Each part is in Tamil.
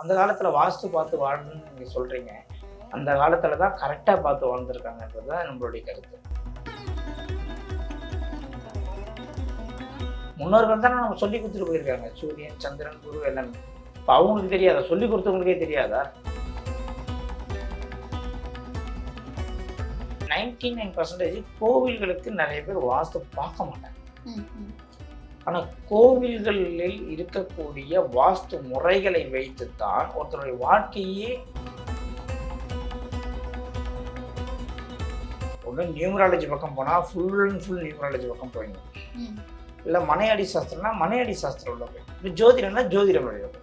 அந்த காலத்துல வாஸ்து பார்த்து வாழணும்னு நீங்க சொல்றீங்க. அந்த காலத்தில் தான் கரெக்டா பார்த்து வாழ்ந்துருக்காங்கன்றது தான் நம்மளுடைய கருத்து. முன்னோர்கள் தானே நம்ம சொல்லி கொடுத்துட்டு போயிருக்காங்க. சூரியன் சந்திரன் குரு எல்லாமே. இப்போ அவங்களுக்கு தெரியாதா? சொல்லி கொடுத்தவங்களுக்கே தெரியாதா? நைன்டி நைன் பர்சன்டேஜ் கோவில்களுக்கு நிறைய பேர் வாஸ்து பார்க்க மாட்டாங்க. ம், ம். ஆனா கோவில்களில் இருக்கக்கூடிய வாஸ்து முறைகளை வைத்துத்தான் ஒருத்தருடைய வாழ்க்கையே ஒன்று நியூமராலஜி பக்கம் போனால் ஃபுல் அண்ட் ஃபுல் நியூமராலஜி பக்கம் ம். இல்லை மனையடி சாஸ்திரம்னா மனையடி சாஸ்திரம் உள்ள போய் இப்போ ஜோதிடம்னா ஜோதிடம் வழியில் போய்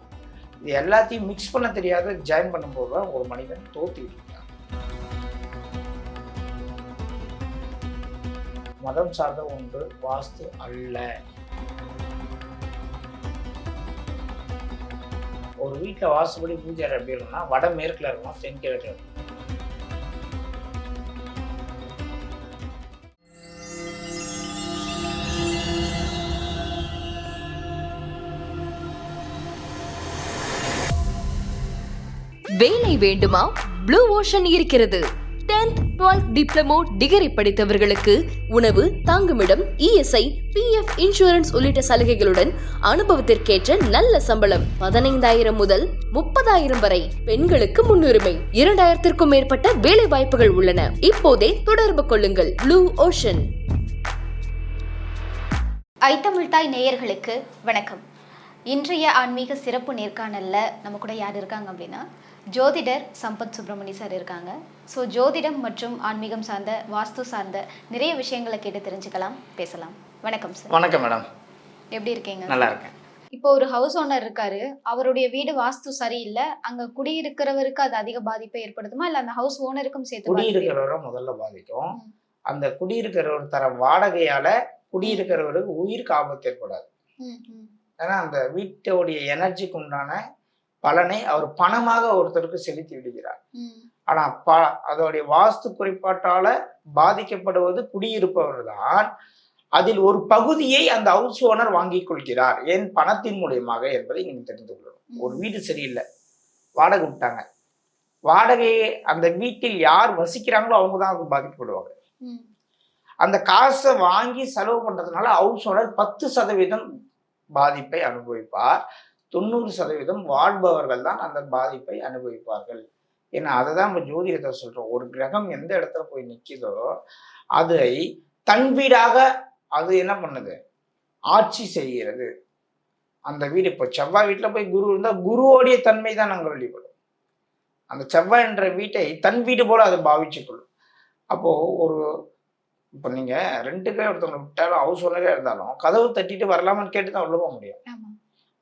இது எல்லாத்தையும் மிக்ஸ் பண்ண தெரியாத ஜாயின் பண்ணும்போது தான் ஒரு மனிதன் இருக்கான் மதம் சார்ந்த ஒன்று வாஸ்து அல்ல ஒரு வீட்டில் வாசுபடி பூஜை எப்படி இருக்கும்னா வடமேற்கில் மேற்குல இருக்கணும் தென்கிழக்குல இருக்கணும் வேலை வேண்டுமா? ப்ளூ ஓஷன் இருக்கிறது. 10th 12th டிப்ளமோ டிகிரி படித்தவர்களுக்கு உணவு தங்குமிடம் இஎஸ்ஐ பிஎஃப் இன்சூரன்ஸ் உள்ளிட்ட சலுகைகளுடன் அனுபவத்திற்கேற்ற நல்ல சம்பளம். பதினைந்தாயிரம் முதல் முப்பதாயிரம் வரை பெண்களுக்கு முன்னுரிமை. இரண்டாயிரத்திற்கும் மேற்பட்ட வேலை வாய்ப்புகள் உள்ளன. இப்போதே தொடர்பு கொள்ளுங்கள். ப்ளூ ஓஷன் ஐத்தமிழ்தாய் நேயர்களுக்கு வணக்கம். இன்றைய ஆன்மீக சிறப்பு நேர்காணலில் நம்ம கூட யார் இருக்காங்க அப்படின்னா ஜோதிடர் சம்பத் சுப்பிரமணி சார் இருக்காங்க. ஸோ ஜோதிடம் மற்றும் ஆன்மீகம் சார்ந்த வாஸ்து சார்ந்த நிறைய விஷயங்களை கேட்டு தெரிஞ்சுக்கலாம் பேசலாம். வணக்கம் சார். வணக்கம் மேடம். எப்படி இருக்கீங்க? நல்லா இருக்கேன். இப்போ ஒரு ஹவுஸ் ஓனர் இருக்காரு. அவருடைய வீடு வாஸ்து சரியில்லை. அங்க குடியிருக்கிறவருக்கு அது அதிக பாதிப்பை ஏற்படுத்துமா? இல்ல அந்த ஹவுஸ் ஓனருக்கும் சேர்த்து குடியிருக்கிறவரை முதல்ல பாதிக்கும். அந்த குடியிருக்கிறவர் தர வாடகையால குடியிருக்கிறவருக்கு உயிருக்கு ஆபத்து ஏற்படாது. ஏன்னா அந்த வீட்டோடைய எனர்ஜிக்கு உண்டான பலனை அவர் பணமாக ஒருத்தருக்கு செலுத்தி விடுகிறார். ஆனா ப அதோடைய வாஸ்து குறைபாட்டால பாதிக்கப்படுவது குடியிருப்பவர் தான் அதில் ஒரு பகுதியை அந்த ஹவுஸ் ஓனர் வாங்கிக் கொள்கிறார். ஏன்? பணத்தின் மூலியமாக என்பதை நீங்க தெரிந்து கொள்ளணும். ஒரு வீடு சரியில்லை. வாடகை விட்டாங்க. வாடகையை அந்த வீட்டில் யார் வசிக்கிறாங்களோ அவங்க தான் அதுக்கு பாதிக்கப்படுவாங்க அந்த காசை வாங்கி செலவு பண்றதுனால ஹவுஸ் ஓனர் பத்து சதவீதம் பாதிப்பை அனுபவிப்பார். தொண்ணூறு சதவீதம் வாழ்பவர்கள் தான் அந்த பாதிப்பை அனுபவிப்பார்கள். ஏன்னா அதை தான் நம்ம ஜோதிடத்தை சொல்றோம். ஒரு கிரகம் எந்த இடத்துல போய் நிற்கிதோ அதை தன் வீடாக அது என்ன பண்ணுது? ஆட்சி செய்கிறது. அந்த வீடு இப்போ செவ்வாய் வீட்டில் போய் குரு இருந்தால் குருவோடைய தன்மை தான் நாங்கள் வெளிப்படும். அந்த செவ்வாய் என்ற வீட்டை தன் வீடு போல அதை பாவிச்சு கொள்ளும் அப்போ ஒரு இப்போ நீங்க பேர் ஒருத்தவங்க விட்டாலும் ஹவுஸ் ஓனரே இருந்தாலும் கதவு தட்டிட்டு வரலாமான்னு கேட்டு தான் உள்ள போக முடியும்.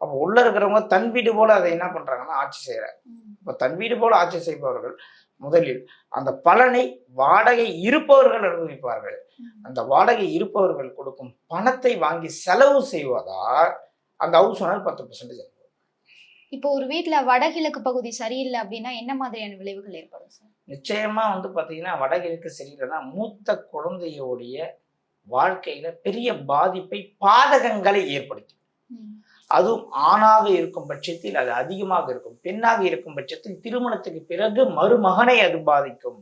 அப்போ உள்ள இருக்கிறவங்க தன் வீடு போல அதை என்ன பண்றாங்கன்னா ஆட்சி செய்யறாங்க. ம், இப்போ தன் வீடு போல ஆட்சி செய்பவர்கள் முதலில் அந்த பலனை வாடகை இருப்பவர்கள் அனுபவிப்பார்கள். அந்த வாடகை இருப்பவர்கள் கொடுக்கும் பணத்தை வாங்கி செலவு செய்வதால் அந்த ஹவுஸ் ஓனர் பத்து பர்சன்டேஜ் இப்போ ஒரு வீட்ல வடகிழக்கு பகுதி சரியில்லை அப்படின்னா என்ன மாதிரியான விளைவுகள் ஏற்படும் சார்? நிச்சயமா வந்து பாத்தீங்கன்னா வடகிழக்கு சரியில்லைன்னா மூத்த குழந்தையோடைய வாழ்க்கையில பெரிய பாதிப்பை பாதகங்களை ஏற்படுத்தும். அதுவும் ஆணாக இருக்கும் பட்சத்தில் அது அதிகமாக இருக்கும். பெண்ணாக இருக்கும் பட்சத்தில் திருமணத்துக்கு பிறகு மருமகனை அது பாதிக்கும்.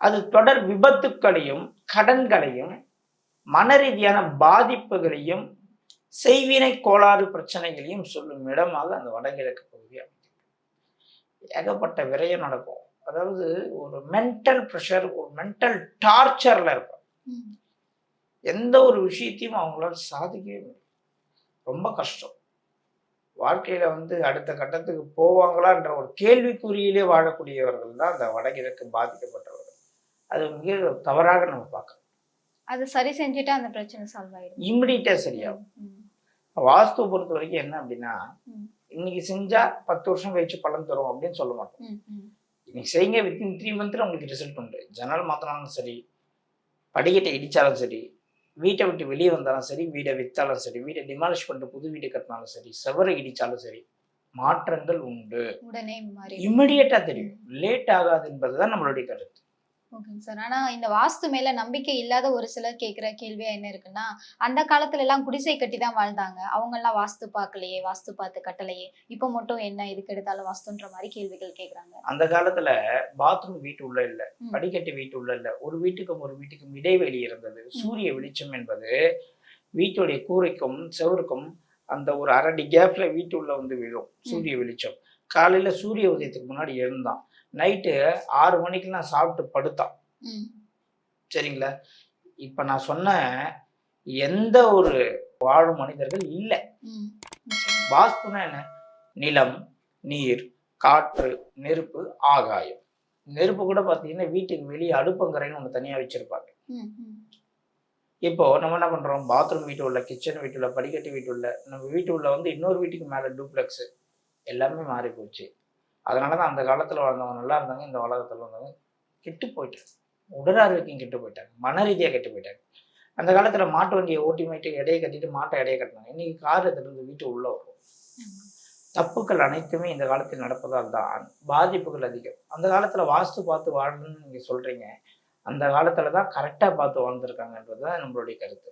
அது தொடர் விபத்துக்களையும் கடன்களையும் மனரீதியான பாதிப்புகளையும் செய்வினை கோளாறு பிரச்சனைகளையும் சொல்லும் இடமாக அந்த வடகிழக்கு பகுதி ஏகப்பட்ட விரயம் நடக்கும். அதாவது ஒரு மென்டல் ப்ரெஷர் ஒரு மென்டல் டார்ச்சர்ல இருக்கும் எந்த ஒரு விஷயத்தையும் அவங்களால சாதிக்கவே முடியும் ரொம்ப கஷ்டம். வாழ்க்கையில வந்து அடுத்த கட்டத்துக்கு போவாங்களான்ற ஒரு கேள்விக்குறியிலே வாழக்கூடியவர்கள் தான் அந்த வடகிழக்கு பாதிக்கப்பட்டவர்கள். அது மிக தவறாக நம்ம பார்க்கலாம் அது சரி செஞ்சுட்டா அந்த பிரச்சனை சால்வ் ஆயிடும். இம்மிடியட்டா சரியாகும். வாஸ்து பொறுத்த வரைக்கும் என்ன அப்படின்னா. இன்னைக்கு செஞ்சா பத்து வருஷம் கழிச்சு பலன் தரும் அப்படின்னு சொல்ல மாட்டோம். இன்னைக்கு செய்யுங்க வித்தின் த்ரீ மந்த்ல உங்களுக்கு ரிசல்ட் உண்டு. ஜன்னல் மாத்தினாலும் சரி படிக்கட்டை இடிச்சாலும் சரி வீட்டை விட்டு வெளியே வந்தாலும் சரி வீடை வித்தாலும் சரி வீடை டிமாலிஷ் பண்ணிட்டு புது வீடு கட்டினாலும் சரி செவரை இடிச்சாலும் சரி மாற்றங்கள் உண்டு. உடனே மாறி இம்மிடியட்டா தெரியும். லேட் ஆகாது என்பதுதான் நம்மளுடைய கருத்து. ஓகேங்க சார். ஆனா இந்த வாஸ்து மேல நம்பிக்கை இல்லாத ஒரு சிலர் கேக்குற கேள்வியா என்ன இருக்குன்னா அந்த காலத்துல எல்லாம் குடிசை கட்டி தான் வாழ்ந்தாங்க. அவங்க எல்லாம் வாஸ்து பார்க்கலையே வாஸ்து பார்த்து கட்டலையே. இப்போ மட்டும் என்ன இதுக்கு எடுத்தாலும் வாஸ்துன்ற மாதிரி கேள்விகள் கேக்குறாங்க. அந்த காலத்துல பாத்ரூம் வீட்டு உள்ள இல்ல. படிக்கட்டு வீட்டு உள்ள இல்ல. ஒரு வீட்டுக்கும் ஒரு வீட்டுக்கும் இடைவெளி இருந்தது. சூரிய வெளிச்சம் என்பது வீட்டுடைய கூரைக்கும் செவருக்கும் அந்த ஒரு அரடி கேப்ல வீட்டு உள்ள வந்து விழும் சூரிய வெளிச்சம். காலையில சூரிய உதயத்துக்கு முன்னாடி எழுந்தான். நைட்டு ஆறு மணிக்கு நான் சாப்பிட்டு படுத்தான். சரிங்களா? இப்ப நான் சொன்ன எந்த ஒரு வாழும் மனிதர்கள் இல்லை. வாஸ்துனா என்ன? நிலம் நீர் காற்று நெருப்பு ஆகாயம். நெருப்பு கூட பார்த்தீங்கன்னா வீட்டுக்கு வெளியே அடுப்பங்கரைன்னு ஒன்று தனியாக வச்சிருப்பாங்க. இப்போ நம்ம என்ன பண்றோம்? பாத்ரூம் வீட்டு உள்ள கிச்சன் வீட்டு உள்ள படிக்கட்டு வீட்டு உள்ள நம்ம வீட்டு உள்ள வந்து இன்னொரு வீட்டுக்கு மேலே டூப்ளெக்ஸ் எல்லாமே மாறி போச்சு அதனால தான் அந்த காலத்தில் வாழ்ந்தவங்க நல்லா இருந்தாங்க இந்த உலகத்தில் வந்தவங்க கெட்டு போயிட்டாங்க. உடல் ஆரோக்கியம் கெட்டு போயிட்டாங்க. மன ரீதியாக கெட்டு போயிட்டாங்க. அந்த காலத்தில் மாட்டு வண்டியை ஓட்டி மாட்டி இடையை கட்டிட்டு மாட்டை இடையை கட்டினாங்க. இன்னைக்கு கார் எடுத்துட்டு வீட்டு உள்ள வரும் தப்புக்கள் அனைத்துமே இந்த காலத்தில் நடப்பதால் தான் பாதிப்புகள் அதிகம். அந்த காலத்தில் வாஸ்து பார்த்து வாழணும்னு நீங்கள் சொல்கிறீங்க அந்த காலத்தில் தான் கரெக்டாக பார்த்து வாழ்ந்துருக்காங்கன்றது தான் நம்மளுடைய கருத்து.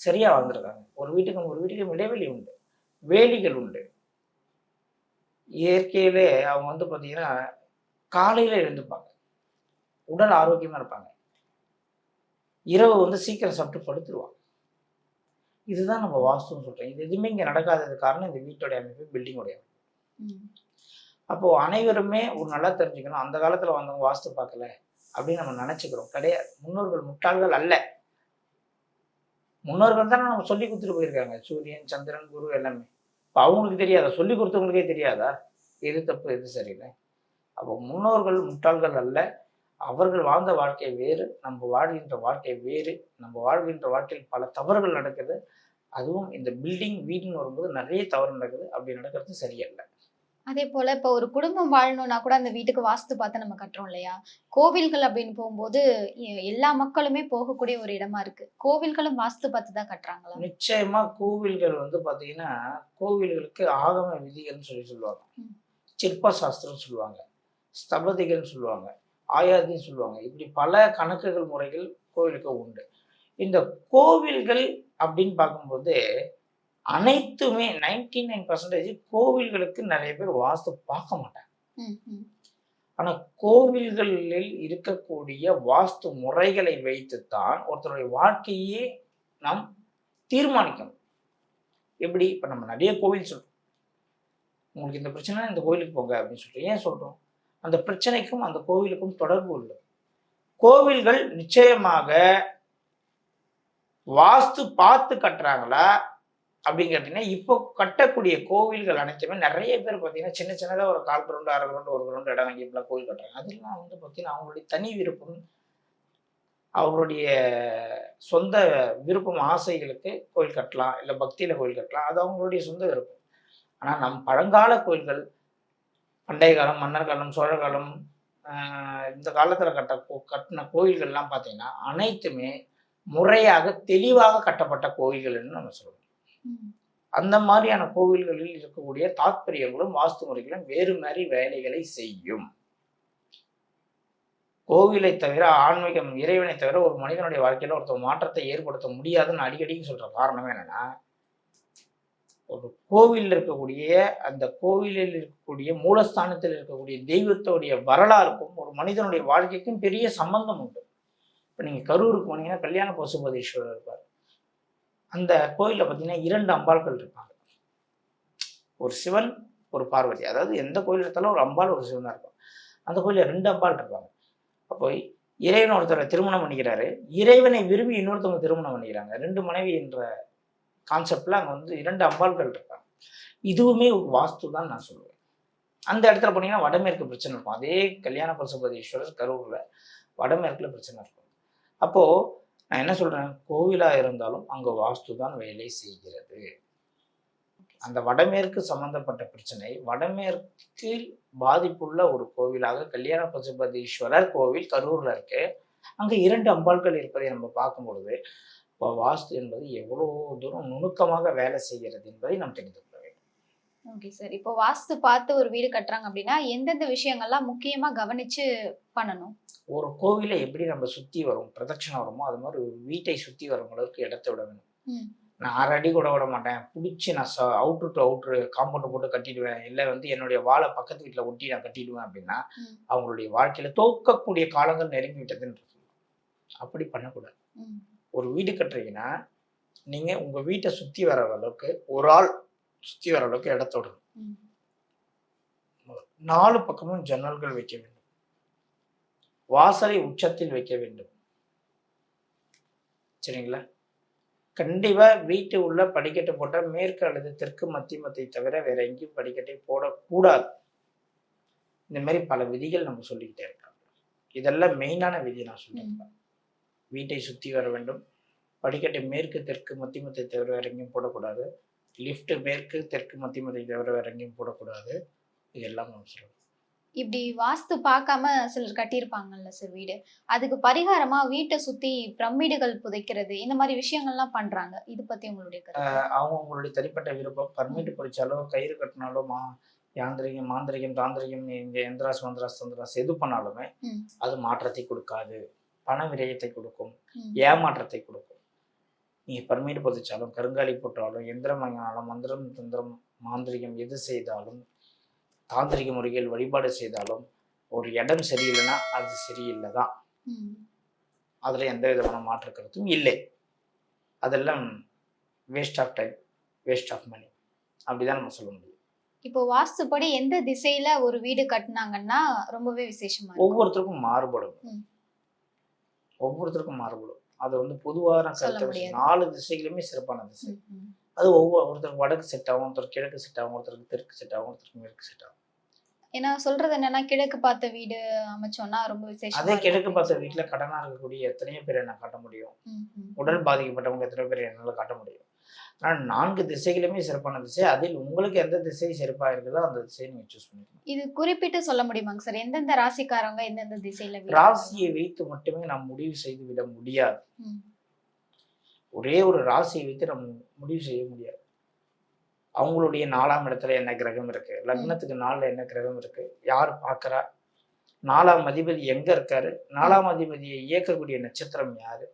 சரியாக வாழ்ந்துருக்காங்க. ஒரு வீட்டுக்கும் ஒரு வீட்டுக்கும் இடைவெளி உண்டு. வேலிகள் உண்டு. இயற்கையிலே அவங்க வந்து பார்த்தீங்கன்னா காலையில் எழுந்துப்பாங்க. உடல் ஆரோக்கியமாக இருப்பாங்க. இரவு வந்து சீக்கிரம் சாப்பிட்டு படுத்துருவாங்க. இதுதான் நம்ம வாஸ்துன்னு சொல்கிறோம் இது எதுவுமே இங்கே நடக்காதது காரணம் இந்த வீட்டோடைய அமைப்பு பில்டிங்கோடைய அமைப்பு. ம், அப்போ அனைவருமே ஒரு நல்லா தெரிஞ்சுக்கணும். அந்த காலத்துல வந்தவங்க வாஸ்து பார்க்கல அப்படின்னு நம்ம நினைச்சுக்கிறோம். கிடையாது. முன்னோர்கள் முட்டாள்கள் அல்ல. முன்னோர்கள் தானே நம்ம சொல்லி கொடுத்துட்டு போயிருக்காங்க. சூரியன் சந்திரன் குரு எல்லாமே. இப்போ அவங்களுக்கு தெரியாதா? சொல்லி கொடுத்தவங்களுக்கே தெரியாதா? எது தப்பு எது சரியில்லை. அப்போ முன்னோர்கள் முட்டாள்கள் அல்ல. அவர்கள் வாழ்ந்த வாழ்க்கை வேறு நம்ம வாழ்கின்ற வாழ்க்கை வேறு. நம்ம வாழ்கின்ற வாழ்க்கையில் பல தவறுகள் நடக்குது. அதுவும் இந்த பில்டிங் வீடுன்னு வரும்போது நிறைய தவறு நடக்குது. அப்படி நடக்கிறது சரியல்ல. அதே போல இப்ப ஒரு குடும்பம் வாழணும்னா கூட அந்த வீட்டுக்கு வாஸ்து பார்த்து நம்ம கட்டுறோம் இல்லையா? கோவில்கள் அப்படின்னு போகும்போது எ- எல்லா மக்களுமே போகக்கூடிய ஒரு இடமா இருக்கு. கோவில்களும் வாஸ்து பார்த்து தான் கட்டுறாங்களா? நிச்சயமா கோவில்கள் வந்து பாத்தீங்கன்னா கோவில்களுக்கு ஆகம விதிகள்னு சொல்லி சொல்லுவாங்க. ம். சிற்ப சாஸ்திரம் சொல்லுவாங்க. ஸ்தபதிகள்னு சொல்லுவாங்க. ஆயாதின்னு சொல்லுவாங்க. இப்படி பல கணக்குகள் முறைகள் கோவிலுக்கு உண்டு. இந்த கோவில்கள் அப்படின்னு பார்க்கும்போது அனைத்துமே நைன்டி நைன் பர்சன்டேஜ் கோவில்களுக்கு நிறைய பேர் வாஸ்து பார்க்க மாட்டாங்க. ஆனா கோவில்களில் இருக்கக்கூடிய வாஸ்து முறைகளை வைத்துத்தான் ஒருத்தருடைய வாழ்க்கையே நாம் தீர்மானிக்கணும். எப்படி? இப்ப நம்ம நிறைய கோவில் சொல்றோம். உங்களுக்கு இந்த பிரச்சனை இந்த கோவிலுக்கு போங்க அப்படின்னு சொல்றோம் ஏன் சொல்றோம்? அந்த பிரச்சனைக்கும் அந்த கோவிலுக்கும் தொடர்பு உள்ளது கோவில்கள் நிச்சயமாக வாஸ்து பார்த்து கட்டுறாங்களா? அப்படின்னு கேட்டீங்கன்னா இப்போ கட்டக்கூடிய கோவில்கள் அனைத்துமே நிறைய பேர் பார்த்தீங்கன்னா சின்ன சின்னதாக ஒரு கால் கிரவுண்டு அரை கிரௌண்டு ஒரு கிரௌண்டு இடம் வாங்கி இப்படிலாம் கோவில் கட்டுறாங்க. அதெல்லாம் வந்து பார்த்தீங்கன்னா அவங்களுடைய தனி விருப்பம் அவங்களுடைய சொந்த விருப்பம் ஆசைகளுக்கு கோயில் கட்டலாம் இல்லை பக்தியில் கோயில் கட்டலாம் அது அவங்களுடைய சொந்த விருப்பம். ஆனால் நம் பழங்கால கோயில்கள் பண்டைய காலம் மன்னர் காலம் சோழ காலம் இந்த காலத்தில் கட்ட கோ- கட்டின கோயில்கள்லாம் பார்த்தீங்கன்னா அனைத்துமே முறையாக தெளிவாக கட்டப்பட்ட கோயில்கள்னு நம்ம சொல்லுவோம் அந்த மாதிரியான கோவில்களில் இருக்கக்கூடிய தாத்பரியங்களும் வாஸ்து முறைகளும் வேறு மாதிரி வேலைகளை செய்யும். கோவிலை தவிர ஆன்மீகம் இறைவனை தவிர ஒரு மனிதனுடைய வாழ்க்கையில ஒருத்தர் மாற்றத்தை ஏற்படுத்த முடியாதுன்னு அடிக்கடிக்கு சொல்ற காரணம் என்னன்னா ஒரு கோவிலில் இருக்கக்கூடிய அந்த கோவிலில் இருக்கக்கூடிய மூலஸ்தானத்தில் இருக்கக்கூடிய தெய்வத்தோடைய வரலாறுக்கும் ஒரு மனிதனுடைய வாழ்க்கைக்கும் பெரிய சம்பந்தம் உண்டு. இப்போ நீங்கள் கரூருக்கு போனீங்கன்னா கல்யாண பசுபதீஸ்வரர் இருப்பார். அந்த கோயிலில் பார்த்தீங்கன்னா இரண்டு அம்பாள்கள் இருப்பாங்க. ஒரு சிவன் ஒரு பார்வதி. அதாவது எந்த கோயில் எடுத்தாலும் ஒரு அம்பாள் ஒரு சிவனாக இருக்கும். அந்த கோயிலில் ரெண்டு அம்பாள் இருப்பாங்க. அப்போ இறைவன் ஒருத்தரை திருமணம் பண்ணிக்கிறாரு. இறைவனை விரும்பி இன்னொருத்தவங்க திருமணம் பண்ணிக்கிறாங்க. ரெண்டு மனைவி என்ற கான்செப்டில் அங்கே வந்து இரண்டு அம்பாள்கள் இருப்பாங்க. இதுவுமே ஒரு வாஸ்து தான் நான் சொல்லுவேன். அந்த இடத்துல போனீங்கன்னா வடமேற்கு பிரச்சனை இருக்கும். அதே கல்யாண பசுபதீஸ்வரர் கரூரில் வடமேற்கில் பிரச்சனை இருக்கும். அப்போது நான் என்ன சொல்கிறேன் கோவிலாக இருந்தாலும் அங்கே வாஸ்து தான் வேலை செய்கிறது. அந்த வடமேற்கு சம்பந்தப்பட்ட பிரச்சனை வடமேற்கில் பாதிப்புள்ள ஒரு கோவிலாக கல்யாண பசுபதீஸ்வரர் கோவில் கரூரில் இருக்கு. அங்கே இரண்டு அம்பாள்கள் இருப்பதை நம்ம பார்க்கும் பொழுது இப்போ வாஸ்து என்பது எவ்வளோ தூரம் நுணுக்கமாக வேலை செய்கிறது என்பதை நாம் தெரிந்து ஓகே சார் இப்போ வாஸ்து பார்த்து ஒரு வீடு கட்டுறாங்க அப்படின்னா எந்தெந்த விஷயங்கள்லாம் முக்கியமா கவனிச்சு பண்ணணும் ஒரு கோவிலை எப்படி நம்ம சுத்தி வரும் பிரதட்சணம் வருமோ அது மாதிரி ஒரு வீட்டை சுத்தி வரும் அளவுக்கு இடத்த விட வேணும். நான் அரை அடி கூட விட மாட்டேன் பிடிச்சி நான் அவுட்ரு டு அவுட்ரு காம்பவுண்ட் போட்டு கட்டிடுவேன் இல்லை வந்து என்னுடைய வாழை பக்கத்து வீட்டில் ஒட்டி நான் கட்டிடுவேன் அப்படின்னா. அவங்களுடைய வாழ்க்கையில தோக்கக்கூடிய காலங்கள் நெருங்கி விட்டதுன்னு. அப்படி பண்ணக்கூடாது. ஒரு வீடு கட்டுறீங்கன்னா நீங்க உங்க வீட்டை சுத்தி வர அளவுக்கு ஒரு ஆள் சுத்தி வர அளவுக்கு இடத்த விடணும். ம். நாலு பக்கமும் ஜன்னல்கள் வைக்க வேண்டும். வாசலை உச்சத்தில் வைக்க வேண்டும். சரிங்களா? கண்டிப்பா வீட்டு உள்ள படிக்கட்டு போட்டா மேற்கு அல்லது தெற்கு மத்தியமத்தை தவிர வேற எங்கேயும் படிக்கட்டை போடக்கூடாது. இந்த மாதிரி பல விதிகள் நம்ம சொல்லிக்கிட்டே இருக்காங்க. இதெல்லாம் மெயினான விதி நான் சொல்லியிருக்கேன் வீட்டை சுத்தி வர வேண்டும். படிக்கட்டை மேற்கு தெற்கு மத்தியமத்தை தவிர வேற எங்கேயும் போடக்கூடாது. லிஃப்ட் மேற்கு தெற்கு மத்தியமத்தை தவிர வேற எங்கேயும் போடக்கூடாது. இதெல்லாம் நம்ம சொல்றோம் இப்படி வாஸ்து பார்க்காம சிலர் கட்டியிருப்பாங்கல்ல சார் வீடு. அதுக்கு பரிகாரமா வீட்டை சுத்தி பிரமிடுகள் புதைக்கிறது இந்த மாதிரி விஷயங்கள்லாம் பண்றாங்க. இது பத்தி உங்களுடைய அவங்க அவங்களுடைய தனிப்பட்ட விருப்பம். பர்மிட் படிச்சாலோ கயிறு கட்டினாலோ மா யாந்திரிகம் மாந்திரிகம் தாந்திரிகம் இங்க எந்திராஸ் மந்திராஸ் தந்திராஸ் எது பண்ணாலுமே. அது மாற்றத்தை கொடுக்காது. பண விரயத்தை கொடுக்கும். ஏமாற்றத்தை கொடுக்கும். நீங்க பர்மிட் பதிச்சாலும் கருங்காலி போட்டாலும் எந்திரம் வாங்கினாலும் மந்திரம் தந்திரம் மாந்திரிகம் எது செய்தாலும் தாந்திரிக முறைகள் வழிபாடு செய்தாலும் ஒரு இடம் சரியில்லைன்னா அது சரியில்லை தான். அதில் எந்த விதமான மாற்று கருத்தும் இல்லை. அதெல்லாம் waste of time waste of money அப்படிதான் நம்ம சொல்ல முடியும். இப்போ வாஸ்துப்படி எந்த திசையில ஒரு வீடு கட்டுனாங்கன்னா ரொம்பவே விசேஷமா ஒவ்வொருத்தருக்கும் மாறுபடும். ஒவ்வொருத்தருக்கும் மாறுபடும். அது வந்து பொதுவான கருத்தை. நாலு திசைகளுமே சிறப்பான திசை. அது ஒவ்வொரு ஒருத்தருக்கு வடக்கு செட் ஆகும் ஒருத்தர் கிழக்கு செட் ஆகும் ஒருத்தருக்கு தெற்கு செட் ஆகும் ஒருத்தருக்கு மேற்கு செட் ஆகும் ஏன்னா சொல்றது என்னன்னா கிழக்கு பார்த்த வீடு அமைச்சோம்னா ரொம்ப விசேஷமா அதே கிழக்கு பார்த்த வீட்டுல கடனா இருக்கக்கூடிய எத்தனையோ பேரை நான் காட்ட முடியும். உடல் பாதிக்கப்பட்டவங்க எத்தனை பேர் என்னால் காட்ட முடியும் ஆனால் நான்கு திசைகளுமே சிறப்பான திசை. அதில் உங்களுக்கு எந்த திசை சிறப்பா இருக்குதோ அந்த திசையை நீங்க சூஸ் பண்ணிக்கணும் இது குறிப்பிட்டு சொல்ல முடியுமாங்க சார்? எந்தெந்த ராசிக்காரங்க எந்தெந்த திசையில ராசியை வைத்து மட்டுமே நாம் முடிவு செய்து விட முடியாது. ஒரே ஒரு ராசியை வைத்து நம்ம முடிவு செய்ய முடியாது. அவங்களுடைய நாலாம் இடத்துல என்ன கிரகம் இருக்கு? லக்னத்துக்கு நாலுல என்ன கிரகம் இருக்கு? யார் பார்க்கறா? நாலாம் அதிபதி எங்க இருக்காரு? நாலாம் அதிபதியை இயக்கக்கூடிய நட்சத்திரம் யாரு?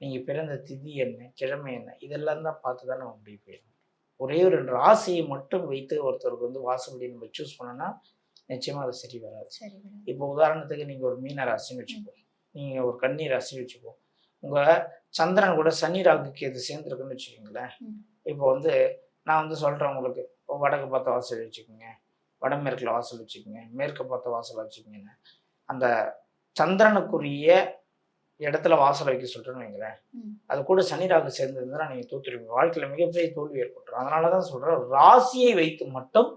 நீங்க பிறந்த திதி என்ன கிழமை என்ன இதெல்லாம் தான் பார்த்து தான் நம்ம முடிவு செய்யணும் ஒரே ஒரு ராசியை மட்டும் வைத்து ஒருத்தருக்கு வந்து வாசப்படி நம்ம சூஸ் பண்ணோம்னா நிச்சயமா அது சரி வராது. இப்போ உதாரணத்துக்கு நீங்க ஒரு மீன ராசின்னு வச்சுப்போம் நீங்க ஒரு கன்னி ராசி வச்சுப்போம் உங்க சந்திரன் கூட சனி ராகுக்கு இது சேர்ந்துருக்குன்னு வச்சுக்கோங்களேன். இப்போ வந்து நான் வந்து சொல்றேன் உங்களுக்கு வடக்கு பார்த்த வாசல் வச்சுக்கோங்க வடமேற்குல வாசல் வச்சுக்கோங்க மேற்கு பார்த்த வாசல் வச்சுக்கோங்க. அந்த சந்திரனுக்குரிய இடத்துல வாசல் வைக்க சொல்றேன்னு வைங்களேன். அது கூட சனி ராகு சேர்ந்திருந்தா நீங்க தோத்துருவீங்க வாழ்க்கையில மிகப்பெரிய தோல்வி ஏற்பட்டுரும். அதனாலதான் சொல்றேன் ராசியை வைத்து மட்டும்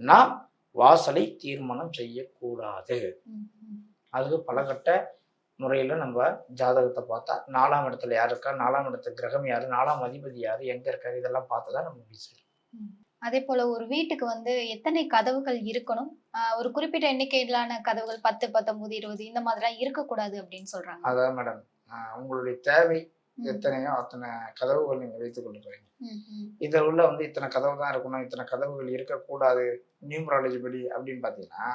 நாம் வாசலை தீர்மானம் செய்யக்கூடாது. அதுக்கு பலகட்ட முறையில் நம்ம ஜாதகத்தை பார்த்தா நாலாம் இடத்துல யார் இருக்கா நாலாம் இடத்து கிரகம் யாரு நாலாம் அதிபதி யாரு எங்க இருக்காரு இதெல்லாம் பார்த்து தான் நம்ம செய்யணும் அதே போல ஒரு வீட்டுக்கு வந்து எத்தனை கதவுகள் இருக்கணும்? ஒரு குறிப்பிட்ட எண்ணிக்கையிலான கதவுகள் பத்து பத்தொன்பது இருபது இந்த மாதிரிலாம் இருக்கக்கூடாது அப்படின்னு சொல்றாங்க. அதான் மேடம் உங்களுடைய தேவை எத்தனையோ அத்தனை கதவுகள் நீங்க வைத்துக் ம். இதில் உள்ள வந்து இத்தனை கதவு தான் இருக்கணும் இத்தனை கதவுகள் இருக்கக்கூடாது நியூமராலஜி படி அப்படின்னு பார்த்தீங்கன்னா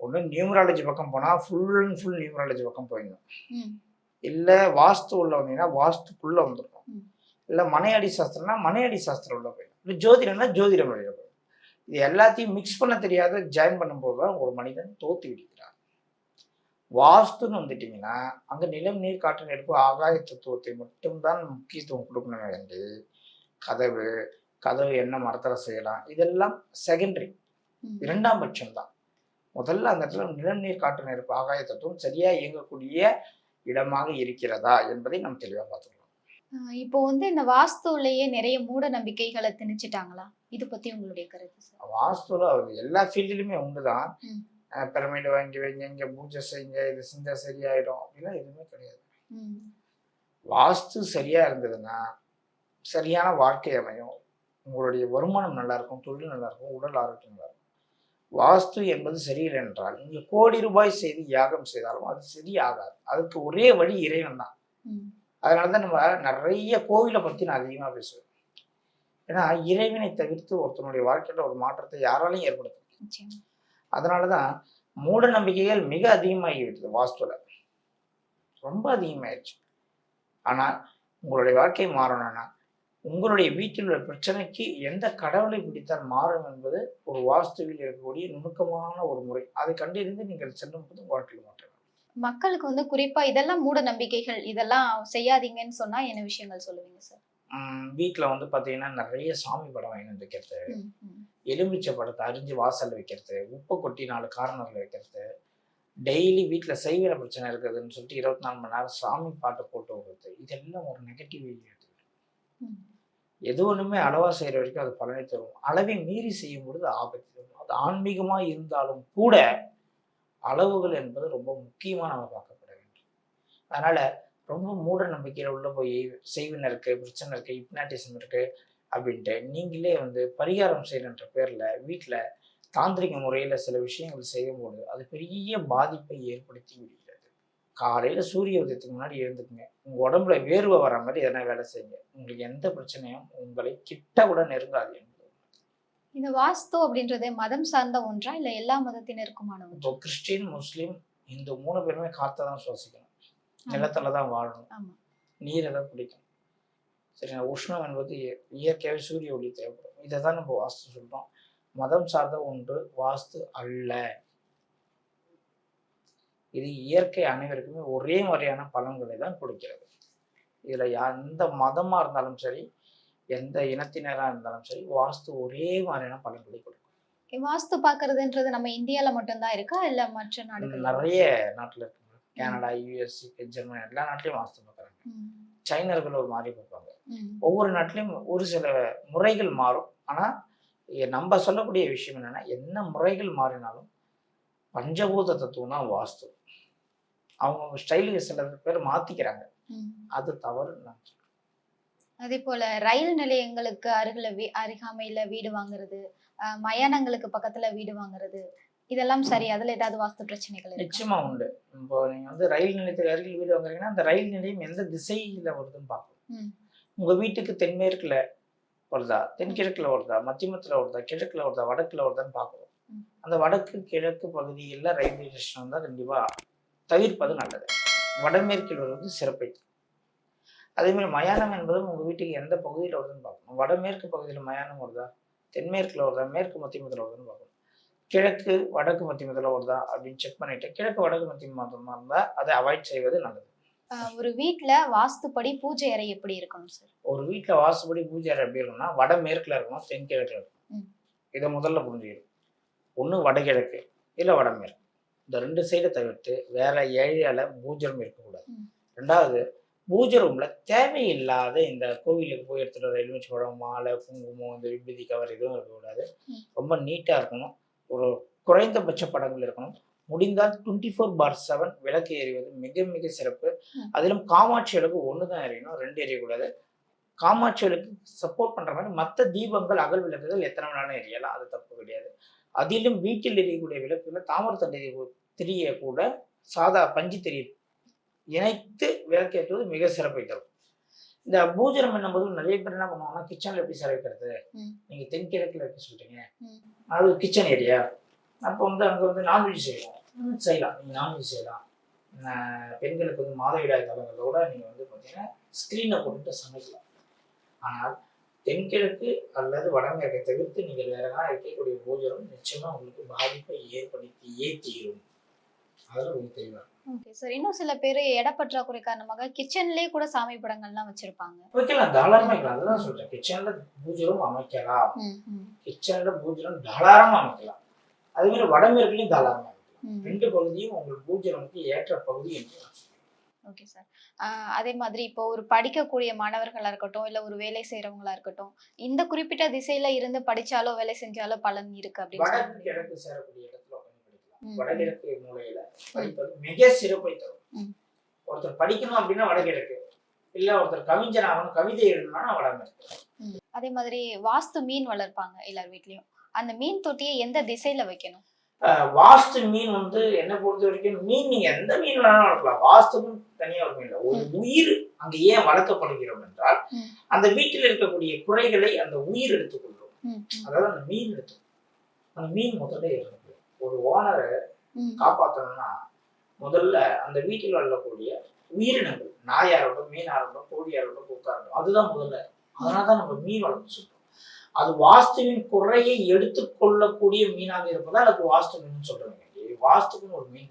ஒன்று நியூமராலஜி பக்கம் போனால் ஃபுல் அண்ட் ஃபுல் நியூமராலஜி பக்கம் போயிடணும். இல்லை வாஸ்து உள்ள வந்தீங்கன்னா வாஸ்துக்குள்ள வந்துடணும். இல்லை மனையடி சாஸ்திரம்னா மனையடி சாஸ்திரம் உள்ள போயிடும் இல்லை ஜோதிடம்னா ஜோதிடம் வழியில் போயிடும் இது எல்லாத்தையும் மிக்ஸ் பண்ண தெரியாத ஜாயின் பண்ணும்போது தான் ஒரு மனிதன் தோத்து விடுகிறார் வாஸ்துன்னு வந்துட்டீங்கன்னா அங்கே நிலம் நீர் காற்று நெருப்பு ஆகாய தத்துவத்தை மட்டும்தான் முக்கியத்துவம் கொடுக்கணுமே வேண்டி கதவு கதவு என்ன மரத்தில் செய்யலாம் இதெல்லாம் செகண்டரி. இரண்டாம் பட்சம் தான் முதல்ல அந்த இடத்துல நிலம் நீர் காற்று நெருப்பு ஆகாய தத்துவம் சரியா இயங்கக்கூடிய இடமாக இருக்கிறதா என்பதை நாம் தெளிவாக பார்த்துக்கலாம் இப்போ வந்து இந்த வாஸ்துலயே நிறைய மூட நம்பிக்கைகளை திணிச்சிட்டாங்களா? இது பத்தி உங்களுடைய கருத்து வாஸ்துல எல்லா ஃபீல்டுலையுமே உண்டுதான். பிரமிடு வாங்கி வைங்க இங்க பூஜை செய்யுங்க இது செஞ்சா சரியாயிடும். அப்படிலாம் எதுவுமே கிடையாது. வாஸ்து சரியா இருந்ததுன்னா சரியான வாழ்க்கை அமையும். உங்களுடைய வருமானம் நல்லா இருக்கும் தொழில் நல்லா இருக்கும் உடல் ஆரோக்கியம் நல்லா இருக்கும் வாஸ்து என்பது சரியில்லை என்றால் நீங்க கோடி ரூபாய் செய்து யாகம் செய்தாலும் அது சரியாகாது. அதுக்கு ஒரே வழி இறைவன் தான் அதனால தான் நம்ம நிறைய கோவிலை பற்றி நான் அதிகமாக பேசுவேன். ஏன்னா இறைவனை தவிர்த்து ஒருத்தனுடைய வாழ்க்கையில ஒரு மாற்றத்தை யாராலையும் ஏற்படுத்த. நிச்சயமா. அதனாலதான் மூட நம்பிக்கைகள் மிக அதிகமாகிவிட்டது வாஸ்துல. ரொம்ப அதிகமாயிடுச்சு ஆனா உங்களுடைய வாழ்க்கை மாறணும்னா உங்களுடைய வீட்டில் உள்ள பிரச்சனைக்கு எந்த கடவுளை பிடித்தால் மாறும் என்பது ஒரு வாஸ்துவில் இருக்கக்கூடிய நுணுக்கமான ஒரு முறை. அதை கண்டறிந்து நீங்கள் செல்லும் போது வாழ்க்கையில் மாற்றம் மக்களுக்கு வந்து குறிப்பா இதெல்லாம் மூட நம்பிக்கைகள் இதெல்லாம் செய்யாதீங்கன்னு சொன்னா என்ன விஷயங்கள் சொல்லுவீங்க சார் வீட்டுல வந்து பாத்தீங்கன்னா நிறைய சாமி படம் வாங்கி வைக்கிறது. எலுமிச்சை படத்தை அரிஞ்சு வாசல்ல வைக்கிறது உப்பு கொட்டி நாலு கார்னர்ல வைக்கிறது. டெய்லி வீட்டுல செய்கிற பிரச்சனை இருக்குதுன்னு சொல்லிட்டு இருபத்தி நாலு மணி நேரம் சாமி பாட்டை போட்டு விடுறது. இதெல்லாம் ஒரு நெகட்டிவ் ம். எது ஒண்ணுமே அளவா செய்யற வரைக்கும் அது பலனை தரும். அளவை மீறி செய்யும் பொழுது ஆபத்து. தரும் அது ஆன்மீகமா இருந்தாலும் கூட அளவுகள் என்பது ரொம்ப முக்கியமாக நம்ம பார்க்கப்பட வேண்டும். அதனால் ரொம்ப மூட நம்பிக்கையில் உள்ள போய் செய்வினை இருக்குது பிரச்சனை இருக்குது ஹிப்னாட்டிசம் இருக்கு அப்படின்ட்டு நீங்களே வந்து பரிகாரம் செய்யணுன்ற பேரில் வீட்டில் தாந்திரிக முறையில் சில விஷயங்கள் செய்யும்போது அது பெரிய பாதிப்பை ஏற்படுத்தி விடுகிறது. காலையில் சூரிய உதயத்துக்கு முன்னாடி எழுந்துக்குங்க. உங்கள் உடம்புல வேர்வை வர மாதிரி எதனா வேலை செய்யுங்க. உங்களுக்கு எந்த பிரச்சனையும் உங்களை கிட்ட கூட நெருங்காது. இந்த வாஸ்து அப்படின்றது மதம் சார்ந்த ஒன்றா இல்ல எல்லா மதத்தினருக்குமான ஒன்றா? கிறிஸ்டின் முஸ்லீம் இந்த மூணு பேருமே காற்றை தான் சுவாசிக்கணும். நிலத்துல தான் வாழணும். ஆமா. நீரை தான் பிடிக்கும் சரிங்களா? உஷ்ணம் என்பது இய- இயற்கையாகவே சூரிய ஒளி தேவைப்படும். இதை தான் நம்ம வாஸ்து சொல்றோம். மதம் சார்ந்த ஒன்று வாஸ்து அல்ல. இது இயற்கை அனைவருக்குமே ஒரே மாதிரியான பலன்களை தான் கொடுக்கிறது. இதுல எந்த மதமா இருந்தாலும் சரி எந்த இனத்தினரா இருந்தாலும் சரி வாஸ்து ஒரே மாதிரியான பலன்களை கொடுக்கும். வாஸ்து பாக்குறதுன்றது நம்ம இந்தியால மட்டும்தான் இருக்கா? இல்ல மற்ற நாடுகள் நிறைய நாட்டுல இருக்கு. கனடா யூஎஸ்சி ஜெர்மனி எல்லா நாட்டிலையும் வாஸ்து பார்க்குறாங்க. சைனர்கள் ஒரு மாதிரி பார்ப்பாங்க. ஒவ்வொரு நாட்டிலையும் ஒரு சில முறைகள் மாறும். ஆனா நம்ம சொல்லக்கூடிய விஷயம் என்னன்னா என்ன முறைகள் மாறினாலும் பஞ்சபூத தத்துவம் தான் வாஸ்து. அவங்க ஸ்டைலுக்கு சில பேர் மாத்திக்கிறாங்க. அது தவறு நான். அதே போல ரயில் நிலையங்களுக்கு அருகில வீ அருகாமையில வீடு வாங்குறது அஹ், மயானங்களுக்கு பக்கத்துல வீடு வாங்குறது இதெல்லாம் சரி. அதுல ஏதாவது வாஸ்து பிரச்சனைகள் இருக்கு? நிச்சயமா உண்டு. இப்போ நீங்க வந்து ரயில் நிலையத்துக்கு அருகில் வீடு வாங்குறீங்கன்னா அந்த ரயில் நிலையம் எந்த திசையில வருதுன்னு பார்க்கணும் உங்க வீட்டுக்கு தென்மேற்குல வருதா? தென்கிழக்குல வருதா? மத்தியமத்துல வருதா? கிழக்குல வருதா? வடக்குல வருதான்னு பார்க்கணும். அந்த வடக்கு கிழக்கு பகுதியில் ரயில்வே ஸ்டேஷன் வந்தால் கண்டிப்பா தவிர்ப்பது நல்லது. வடமேற்கில் வருவது சிறப்பை தரும். அதே மாதிரி மயானம் என்பதும் உங்க வீட்டுக்கு எந்த பகுதியில் வருதுன்னு பார்க்கணும். வடமேற்கு பகுதியில் மயானம் வருதா? தென்மேற்குல வருதா? மேற்கு மத்தியமத்தில் வருதுன்னு பார்க்கணும். கிழக்கு வடக்கு மத்தியமத்தில் வருதா? அப்படின்னு செக் பண்ணிட்டு கிழக்கு வடக்கு மத்தியமத்தமாக இருந்தால் அதை அவாய்ட் செய்வது நல்லது. ஒரு வீட்ல வாஸ்துப்படி பூஜை அறை எப்படி இருக்கணும் சார் ஒரு வீட்டில் வாசுபடி பூஜை அறை எப்படி இருக்கும்னா வடமேற்குல இருக்கணும் தென்கிழக்குல இருக்கணும். இதை முதல்ல புரிஞ்சுக்கணும். ஒன்று வடகிழக்கு இல்லை வடமேற்கு. இந்த ரெண்டு சைடை தவிர்த்து வேற ஏரியால பூஜரம் இருக்கக்கூடாது. ரெண்டாவது பூஜை ரூம்ல தேவையில்லாத இந்த கோவிலுக்கு போய் எடுத்துட்டு வர எலுமிச்சை பழம் மாலை குங்குமம் இந்த விபூதி கவர் எதுவும் இருக்கக்கூடாது. ரொம்ப நீட்டா இருக்கணும். ஒரு குறைந்தபட்ச படங்கள் இருக்கணும். முடிந்தால் டுவெண்ட்டி ஃபோர் பார் செவன் விளக்கு எறிவது மிக மிக சிறப்பு. அதிலும் காமாட்சி விளக்கு ஒன்று தான் எரியணும் ரெண்டு எரியக்கூடாது காமாட்சி விளக்கு சப்போர்ட் பண்ற மாதிரி மற்ற தீபங்கள் அகல் விளக்குகள் எத்தனை வேணாலும் எரியலாம் அது தப்பு கிடையாது. அதிலும் வீட்டில் எரியக்கூடிய விளக்குல தாமரத்தண்டை திரிய கூட சாதா பஞ்சு திரி இணைத்து விளக்கேற்றுவது மிக சிறப்பை தரும். இந்த பூஜனம் என்னும்போது நிறைய பேர் என்ன பண்ணுவாங்கன்னா கிச்சன்ல எப்படி சார் வைக்கிறது. நீங்க தென்கிழக்குல வைக்க சொல்றீங்க. அது கிச்சன் ஏரியா அப்போ வந்து அங்க வந்து நான்வெஜ் செய்யலாம். செய்யலாம். நீங்க நான்வெஜ் செய்யலாம். பெண்களுக்கு வந்து மாதவிடாய் காலங்களோட நீங்க வந்து பார்த்தீங்கன்னா ஸ்க்ரீனை போட்டுட்டு சமைக்கலாம். ஆனால் தென்கிழக்கு அல்லது வடமேற்கை தவிர்த்து நீங்கள் வேற எதனா வைக்கக்கூடிய பூஜனம் நிச்சயமா உங்களுக்கு பாதிப்பை ஏற்படுத்தியே தீரும் அதில் உங்களுக்கு தெளிவாக ஓகே சார் இன்னும் சில பேர் இடப்பற்றாக்குறை காரணமாக கிச்சன்லயே கூட சாமி படங்கள்லாம் வச்சிருப்பாங்க. வைக்கலாம். தாராளமாக வைக்கலாம். அதுதான் சொல்றேன். கிச்சன்ல பூஜனம் அமைக்கலாம். கிச்சன்ல பூஜனம் தாராளமா அமைக்கலாம். அதே மாதிரி வடமேற்குலையும் தாராளமா அமைக்கலாம். ரெண்டு பகுதியும் உங்கள் பூஜனமுக்கு ஏற்ற பகுதி என்று. ஓகே சார் அதே மாதிரி இப்போ ஒரு படிக்கக்கூடிய மாணவர்களா இருக்கட்டும் இல்ல ஒரு வேலை செய்யறவங்களா இருக்கட்டும் இந்த குறிப்பிட்ட திசையில இருந்து படிச்சாலோ வேலை செஞ்சாலோ பலன் இருக்கு அப்படின்னு வடகிழக்கு மூலையில படிப்பது மிக சிறப்பை தரும். ஒருத்தர் படிக்கணும் அப்படின்னா வடகிழக்கு. இல்ல ஒருத்தர் கவிஞர் ஆகணும் கவிதை எழுதணும்னா வடமேற்கு ம். அதே மாதிரி வாஸ்து மீன் வளர்ப்பாங்க எல்லார் வீட்லயும். அந்த மீன் தொட்டியை எந்த திசையில வைக்கணும்? வாஸ்து மீன் வந்து என்ன பொறுத்த வரைக்கும் மீன் நீங்க எந்த மீன் வேணாலும் வளர்க்கலாம். வாஸ்துக்கும் தனியா ஒரு மீன் ஒரு உயிர் அங்க ஏன் வளர்க்கப்படுகிறோம் என்றால். அந்த வீட்டில் இருக்கக்கூடிய குறைகளை அந்த உயிர் எடுத்துக்கொள்ளும் அதாவது அந்த மீன் எடுத்துக்கொள்ளும் அந்த மீன் முதல்ல இருக்கு ஒரு ஓனரை. காப்பாற்றணும்னா முதல்ல அந்த வீட்டில் வாழக்கூடிய உயிரினங்கள் நாயா இருக்கட்டும் மீனா இருக்கட்டும் கோழியா இருக்கட்டும் கொக்கா இருக்கட்டும் அதுதான் முதல்ல. அதனால தான் நம்ம மீன் வளர்ப்பு சொல்றோம். அது வாஸ்துவின் குறையை எடுத்துக்கொள்ளக்கூடிய மீனாக இருப்பதால் அதுக்கு வாஸ்து மீன் சொல்றாங்க வாஸ்துக்குன்னு ஒரு மீன்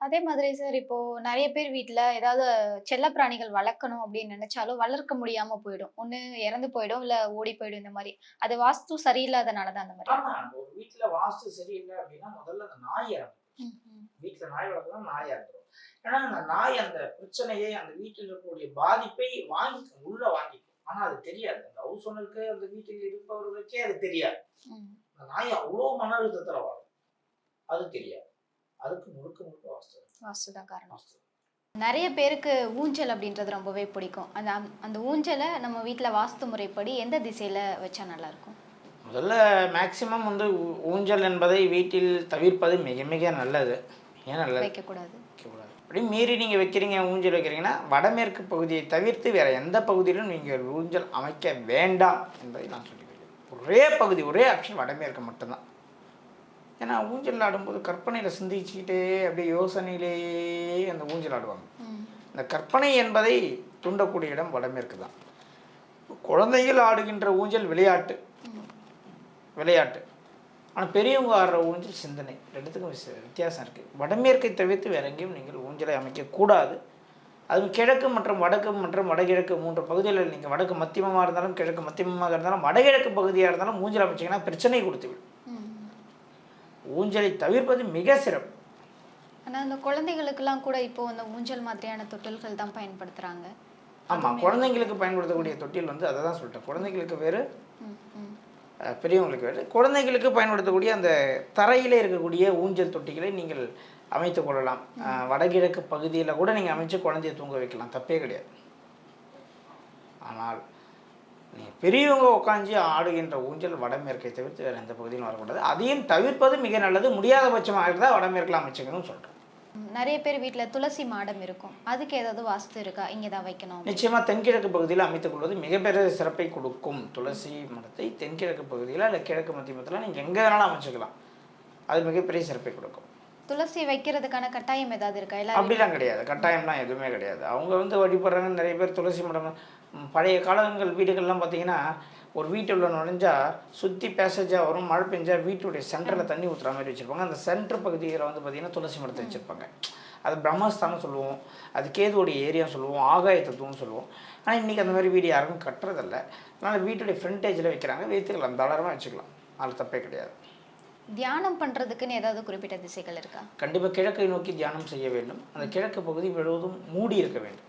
அதே மாதிரி சார் இப்போ நிறைய பேர் வீட்ல ஏதாவது செல்ல பிராணிகள் வளர்க்கணும் அப்படின்னு நினைச்சாலும் வளர்க்க முடியாம போயிடும். ஒண்ணு இறந்து போயிடும் இல்ல ஓடி போயிடும் இந்த மாதிரி. அது வாஸ்து சரியில்லாதனாலதான் அந்த மாதிரி. ஒரு வீட்டுல வாஸ்து சரியில்லை அப்படின்னா முதல்ல அந்த நாய் இறங்கும் ம், ம். வீட்டுல நாய் வளர்க்கலாம் நாய் இறந்துடும் ஏன்னா அந்த நாய் அந்த பிரச்சனையை அந்த வீட்டில் இருக்கக்கூடிய பாதிப்பை வாங்கி உள்ள வாங்கிக்கும். ஆனா அது தெரியாது. அந்த ஹவுஸ் ஓனருக்கு அந்த வீட்டில் இருப்பவர்களுக்கே அது தெரியாது. அந்த நாய் அவ்வளோ மன அழுத்தத்துல வாழும். அது தெரியாது. அதுக்கு முழுக்க முழுக்க வாஸ்து. வாஸ்து தான் காரணம் நிறைய பேருக்கு ஊஞ்சல் அப்படின்றது ரொம்பவே பிடிக்கும். அந்த அந்த ஊஞ்சலை நம்ம வீட்ல வாஸ்து முறைப்படி எந்த திசையில வச்சா நல்லா இருக்கும் முதல்ல மேக்சிமம் வந்து ஊ- ஊஞ்சல் என்பதை வீட்டில் தவிர்ப்பது மிக மிக நல்லது. ஏன் நல்லது. வைக்கக்கூடாது. வைக்கக்கூடாது. அப்படி மீறி நீங்கள் வைக்கிறீங்க ஊஞ்சல் வைக்கிறீங்கன்னா வடமேற்கு பகுதியை தவிர்த்து வேற எந்த பகுதியிலும் நீங்கள் ஊஞ்சல் அமைக்க வேண்டாம் என்பதை நான் சொல்லிக்கிறேன் ஒரே பகுதி ஒரே ஆப்ஷன் வடமேற்கு மட்டும்தான். ஏன்னா ஊஞ்சல் ஆடும்போது கற்பனையில் சிந்திச்சுக்கிட்டே அப்படியே யோசனையிலேயே அந்த ஊஞ்சல் ஆடுவாங்க. இந்த கற்பனை என்பதை தூண்டக்கூடிய இடம் வடமேற்கு தான் குழந்தைகள் ஆடுகின்ற ஊஞ்சல் விளையாட்டு. விளையாட்டு. ஆனால் பெரியவங்க ஆடுற ஊஞ்சல் சிந்தனை. ரெண்டுத்துக்கும் வித்தியாசம் இருக்குது வடமேற்கை தவிர்த்து வேற எங்கேயும் நீங்கள் ஊஞ்சலை அமைக்கக்கூடாது அது கிழக்கு மற்றும் வடக்கு மற்றும் வடகிழக்கு மூன்று பகுதிகளில் நீங்கள் வடக்கு மத்தியமமாக இருந்தாலும் கிழக்கு மத்தியமமாக இருந்தாலும் வடகிழக்கு பகுதியாக இருந்தாலும் ஊஞ்சல் அமைச்சிங்கன்னா பிரச்சனை கொடுத்துவிடும். ஊஞ்சலை தவிர்ப்பது மிக சிறப்பு. ஆனா அந்த குழந்தைகளுக்கெல்லாம் கூட இப்போ அந்த ஊஞ்சல் மாதிரியான தொட்டில்கள் தான் பயன்படுத்துறாங்க. ஆமாம் குழந்தைங்களுக்கு பயன்படுத்தக்கூடிய தொட்டில் வந்து அதை தான் சொல்லிட்டேன். குழந்தைங்களுக்கு வேறு பெரியவங்களுக்கு வேறு. குழந்தைங்களுக்கு பயன்படுத்தக்கூடிய அந்த தரையிலே இருக்கக்கூடிய ஊஞ்சல் தொட்டிகளை நீங்கள் அமைத்து கொள்ளலாம். வடகிழக்கு பகுதியில் கூட நீங்கள் அமைச்சு குழந்தைய தூங்க வைக்கலாம். தப்பே கிடையாது. ஆனால் பெரியவங்க உட்காந்து ஆடுகின்ற ஊஞ்சல் வடமேற்கை தவிர்த்து வேறு எந்த பகுதியிலும் வரக்கூடாது. அதையும் தவிர்ப்பது மிக நல்லது. முடியாத பட்சமாக இருந்தால் வடமேற்கில் அமைச்சுக்கணும்னு சொல்கிறேன் நிறைய பேர் வீட்ல துளசி மாடம் இருக்கும். அதுக்கு ஏதாவது வாஸ்து இருக்கா? இங்க தான் வைக்கணும். நிச்சயமாக தென்கிழக்கு பகுதியில் அமைத்துக் கொள்வது மிகப்பெரிய சிறப்பை கொடுக்கும். துளசி மரத்தை தென்கிழக்கு பகுதியில் இல்லை கிழக்கு மத்தியமத்தில் நீங்கள் எங்கே வேணாலும் அமைச்சுக்கலாம். அது மிகப்பெரிய சிறப்பை கொடுக்கும். துளசி வைக்கிறதுக்கான கட்டாயம் ஏதாவது இருக்கா? எல்லாரும் அப்படிலாம் கிடையாது. கட்டாயம்லாம் எதுவுமே கிடையாது. அவங்க வந்து வழிபடுறாங்க. நிறைய பேர் துளசி மடம் பழைய காலங்கள் வீடுகள்லாம் பார்த்தீங்கன்னா ஒரு வீட்டுள்ள நுழைஞ்சா சுற்றி பேசேஜாக வரும் மழை பெஞ்சா வீட்டுடைய சென்டரில் தண்ணி ஊற்றுற மாதிரி வச்சுருப்பாங்க. அந்த சென்டர் பகுதியில் வந்து பார்த்திங்கன்னா துளசி மரத்தை வச்சுருப்பாங்க. அது பிரம்மஸ்தானம் சொல்லுவோம். அது கேதுவோடைய ஏரியா சொல்லுவோம். ஆகாய தத்துவம்னு சொல்லுவோம். ஆனால் இன்றைக்கி அந்த மாதிரி வீடு யாரும் கட்டுறதில்ல. அதனால் வீட்டுடைய ஃப்ரண்டேஜில் வைக்கிறாங்க. வைத்துக்கலாம். தாராளமாக வச்சுக்கலாம். அது தப்பே கிடையாது. தியானம் பண்றதுக்குன்னு ஏதாவது குறிப்பிட்ட திசைகள் இருக்கா? கண்டிப்பாக கிழக்கை நோக்கி தியானம் செய்ய வேண்டும். அந்த கிழக்கு பகுதி முழுவதும் மூடி இருக்க வேண்டும்.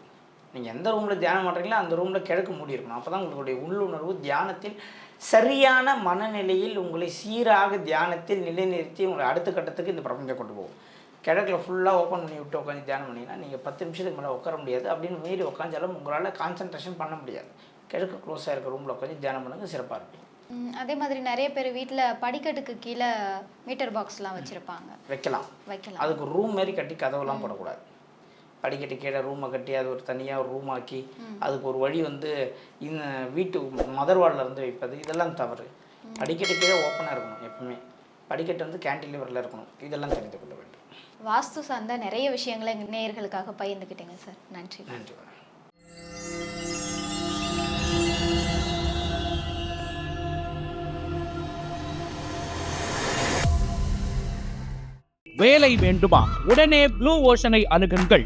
நீங்கள் எந்த ரூமில் தியானம் பண்ணுறீங்களோ அந்த ரூமில் கிழக்கு மூடி இருக்கணும். அப்போ தான் உங்களுடைய உள்ளுணர்வு தியானத்தில் சரியான மனநிலையில் உங்களை சீராக தியானத்தில் நிலைநிறுத்தி உங்களை அடுத்த கட்டத்துக்கு இந்த பிரபஞ்சம் கொண்டு போகும். கிழக்கில் ஃபுல்லாக ஓப்பன் பண்ணி விட்டு உட்காந்து தியானம் பண்ணிங்கன்னா நீங்கள் பத்து நிமிஷத்துக்கு மேலே உட்கார முடியாது. அப்படின்னு மீறி உட்காந்தாலும் உங்களால் கான்சன்ட்ரேஷன் பண்ண முடியாது. கிழக்கு க்ளோஸாக இருக்க ரூமில் உட்காந்து தியானம் பண்ணுங்க சிறப்பாக இருக்கும். அதே மாதிரி நிறைய பேர் வீட்ல படிக்கட்டுக்கு கீழே மீட்டர் பாக்ஸ்லாம் வச்சிருப்பாங்க. வைக்கலாம். வைக்கலாம். அதுக்கு ரூம் மாரி கட்டி கதவுலாம் போடக்கூடாது. படிக்கட்டு கீழே ரூமை கட்டி அது ஒரு தனியாக ஒரு ரூம் ஆக்கி அதுக்கு ஒரு வழி வந்து இந்த வீட்டு மதர் வார்டில் இருந்து வைப்பது இதெல்லாம் தவறு. படிக்கட்டு கீழே ஓப்பனாக இருக்கணும் எப்பவுமே. படிக்கட்டு வந்து கேன்டிலிவரில் இருக்கணும். இதெல்லாம் தெரிந்து கொள்ள வேண்டும். வாஸ்து சார்ந்த நிறைய விஷயங்களை எங்க நேயர்களுக்காக பகிர்ந்துக்கிட்டீங்க சார். நன்றி. நன்றி வேலை வேண்டுமா? உடனே ப்ளூ ஓஷனை அணுகுங்கள்.